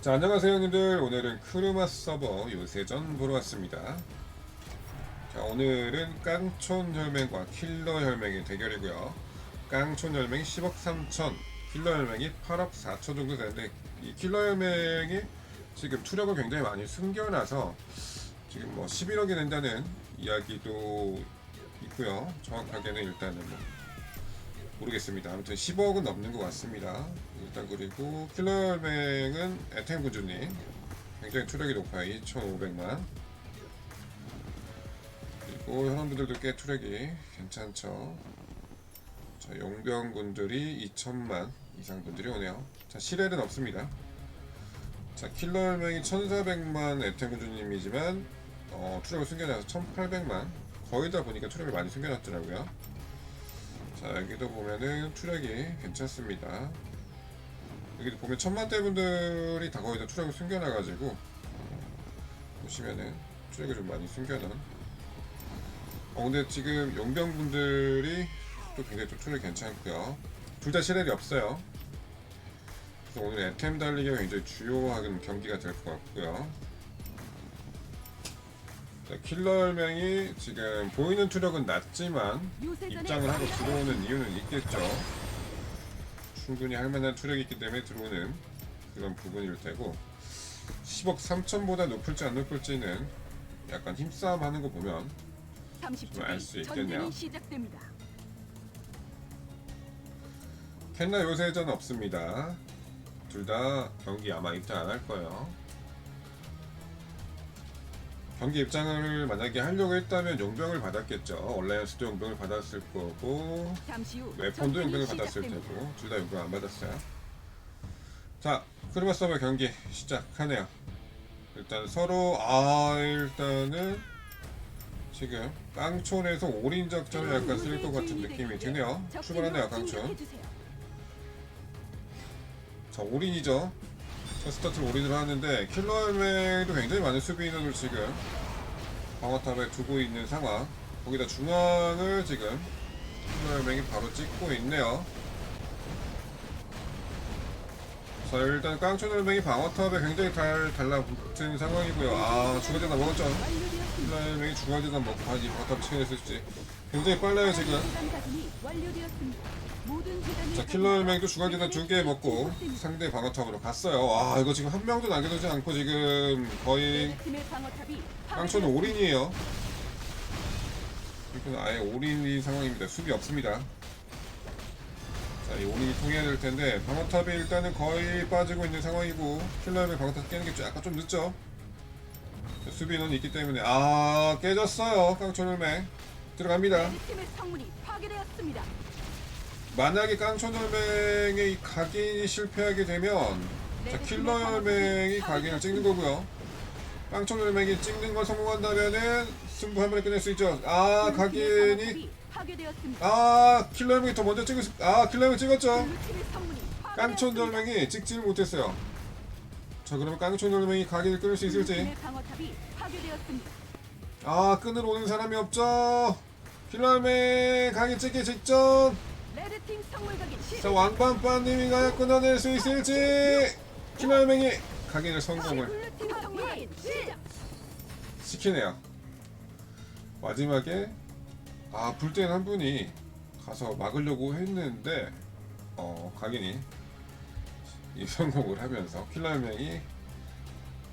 자 안녕하세요 형님들. 오늘은 크루마스 서버 요새전 보러 왔습니다. 자 오늘은 깡촌 혈맹과 킬러 혈맹의 대결이고요. 깡촌 혈맹이 10억 3천 킬러 혈맹이 8억 4천 정도 되는데 이 킬러 혈맹이 지금 투력을 굉장히 많이 숨겨놔서 지금 뭐 11억이 된다는 이야기도 있고요. 정확하게는 일단은 뭐 모르겠습니다. 아무튼 10억은 넘는 것 같습니다. 일단 그리고 킬러맹은 에템 군주님 굉장히 투력이 높아요. 2,500만 그리고 현원분들도 꽤 투력이 괜찮죠. 자 용병군들이 2천만 이상 분들이 오네요. 자 시렐은 없습니다. 자 킬러맹이 1,400만 에템 군주님이지만 어, 투력을 숨겨놔서 1,800만 거의 다 보니까 투력을 많이 숨겨놨더라고요. 자 여기도 보면은 투력이 괜찮습니다. 여기도 보면 천만대 분들이 다 거의 다 투력을 숨겨놔 가지고 보시면은 투력을 좀 많이 숨겨놓은. 어 근데 지금 용병 분들이 또 굉장히 좀 투력이 괜찮고요. 둘다 시렐이 없어요. 그래서 오늘 애템 달리기가 굉장히 주요한 경기가 될 것 같고요 자, 킬러명이 지금 보이는 투력은 낮지만 입장을 하고 들어오는 이유는 있겠죠. 충분히 할 만한 투력이 있기 때문에 들어오는 그런 부분일 테고 10억 3천보다 높을지 안 높을지는 약간 힘싸움 하는 거 보면 30초 알수 뒤 있겠네요. 캔나 요새전 없습니다. 둘 다 경기 아마 입장 안 할 거예요. 경기 입장을 만약에 하려고 했다면 용병을 받았겠죠. 온라인에서도 용병을 받았을 거고 웨폰도 용병을 받았을. 테고 둘 다 용병 안 받았어요. 자, 크루마 서버 경기 시작하네요. 일단 서로 아 일단은 지금 깡촌에서 올인 작전을 약간 쓸 것 같은 느낌이 드네요. 출발하네요, 깡촌. 자 올인이죠 첫 스타트를 올인을 하는데 킬러맨도 굉장히 많은 수비 인원을 지금 방어탑에 두고 있는 상황. 거기다 중앙을 지금 킬러맨이 바로 찍고 있네요 자 일단 깡촌혈맹이 방어탑에 굉장히 잘 달라붙은 상황이고요 아 중화재단 먹었죠. 킬러맨이 중화재단 먹고 다시 방어탑 치켜냈을지 굉장히 빨라요 지금 자 킬러맨도 중앙재단 두 개 먹고 상대 방어탑으로 갔어요. 와 이거 지금 한 명도 남겨두지 않고 지금 거의 깡촌은 올인이에요. 이건 아예 올인인 상황입니다. 수비 없습니다. 자, 이 올인이 통해야 될 텐데 방어탑이 일단은 거의 빠지고 있는 상황이고 킬러맨 방어탑 깨는 게 약간 좀 늦죠. 자, 수비 인원이 있기 때문에 아 깨졌어요. 깡촌을맹 들어갑니다. 팀의 성문이 파괴되었습니다. 만약에 깡촌혈맹의 이 각인이 실패하게 되면 자 킬러혈맹이 각인을 찍는 거고요 깡촌혈맹이 찍는 걸 성공한다면은 승부 한 번에 끝낼 수 있죠 아 각인이 파괴되었습니다. 아 킬러혈맹이 더 먼저 수... 아 킬러혈맹 찍었죠 팀의 성문이 파괴되었습니다. 깡촌혈맹이 찍지를 못했어요 자 그러면 깡촌혈맹이 각인을 끊을 수 있을지 팀의 방어탑이 파괴되었습니다. 아 끊으러 오는 사람이 없죠 킬러혈맹 각인 찍기 직전 레드팀 성물 각인 자. 왕밤빠님이 과연 끊어낼 수 있을지 성공을 블루팀 성물 각인 시작. 시키네요 마지막에 아 불때는 한 분이 가서 막으려고 했는데 어 각인이 이 성공을 하면서 킬러혈맹이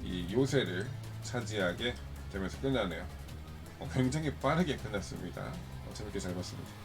이 요새를 차지하게 되면서 끝나네요. 어, 굉장히 빠르게 끝났습니다. 어, 재밌게 잘 봤습니다